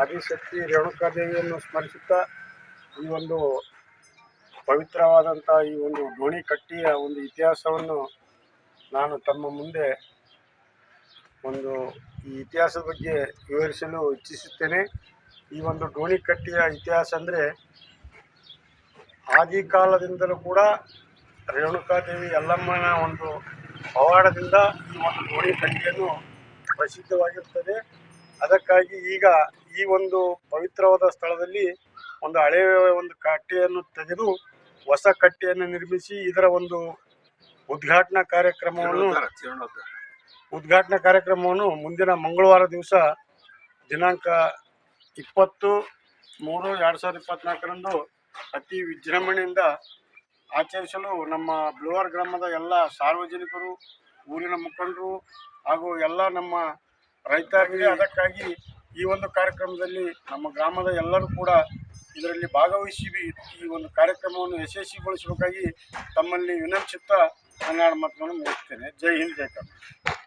ಆದಿಶಕ್ತಿ ರೇಣುಕಾದೇವಿಯನ್ನು ಸ್ಮರಿಸುತ್ತಾ ಈ ಒಂದು ಪವಿತ್ರವಾದಂಥ ಈ ಒಂದು ದೋಣಿ ಕಟ್ಟಿಯ ಒಂದು ಇತಿಹಾಸವನ್ನು ನಾನು ತಮ್ಮ ಮುಂದೆ ಒಂದು ಈ ಇತಿಹಾಸದ ಬಗ್ಗೆ ವಿವರಿಸಲು ಇಚ್ಛಿಸುತ್ತೇನೆ. ಈ ಒಂದು ದೋಣಿ ಕಟ್ಟಿಯ ಇತಿಹಾಸ ಅಂದರೆ ಆದಿ ಕಾಲದಿಂದಲೂ ಕೂಡ ರೇಣುಕಾದೇವಿ ಯಲ್ಲಮ್ಮನ ಒಂದು ಪವಾಡದಿಂದ ಈ ಒಂದು ದೋಣಿ ಕಟ್ಟಿಯನ್ನು ಪ್ರಸಿದ್ಧವಾಗಿರುತ್ತದೆ ಅದಕ್ಕಾಗಿ ಈಗ ಈ ಒಂದು ಪವಿತ್ರವಾದ ಸ್ಥಳದಲ್ಲಿ ಒಂದು ಹಳೆಯ ಒಂದು ಕಟ್ಟೆಯನ್ನು ತೆಗೆದು ಹೊಸ ಕಟ್ಟೆಯನ್ನು ನಿರ್ಮಿಸಿ ಇದರ ಒಂದು ಉದ್ಘಾಟನಾ ಕಾರ್ಯಕ್ರಮವನ್ನು ಉದ್ಘಾಟನಾ ಕಾರ್ಯಕ್ರಮವನ್ನು ಮುಂದಿನ ಮಂಗಳವಾರ ದಿವಸ ದಿನಾಂಕ ಇಪ್ಪತ್ತು ಮೂರು ಎರಡು ಸಾವಿರದ ಇಪ್ಪತ್ನಾಲ್ಕರಂದು ಅತಿ ವಿಜೃಂಭಣೆಯಿಂದ ಆಚರಿಸಲು ನಮ್ಮ ಬ್ಲೂವರ್ ಗ್ರಾಮದ ಎಲ್ಲ ಸಾರ್ವಜನಿಕರು ಊರಿನ ಮುಖಂಡರು ಹಾಗೂ ಎಲ್ಲ ನಮ್ಮ ರೈತರಿಗೆ ಅದಕ್ಕಾಗಿ ಈ ಒಂದು ಕಾರ್ಯಕ್ರಮದಲ್ಲಿ ನಮ್ಮ ಗ್ರಾಮದ ಎಲ್ಲರೂ ಕೂಡ ಇದರಲ್ಲಿ ಭಾಗವಹಿಸಿ ಈ ಒಂದು ಕಾರ್ಯಕ್ರಮವನ್ನು ಯಶಸ್ವಿಗೊಳಿಸಬೇಕಾಗಿ ತಮ್ಮಲ್ಲಿ ವಿನಂತಿಸುತ್ತಾ ಕನ್ನಡ ಮಾತನ್ನು ಮುಗಿಸ್ತೇನೆ. ಜೈ ಹಿಂದ್, ಜೈ ಕರ್ನಾಟಕ.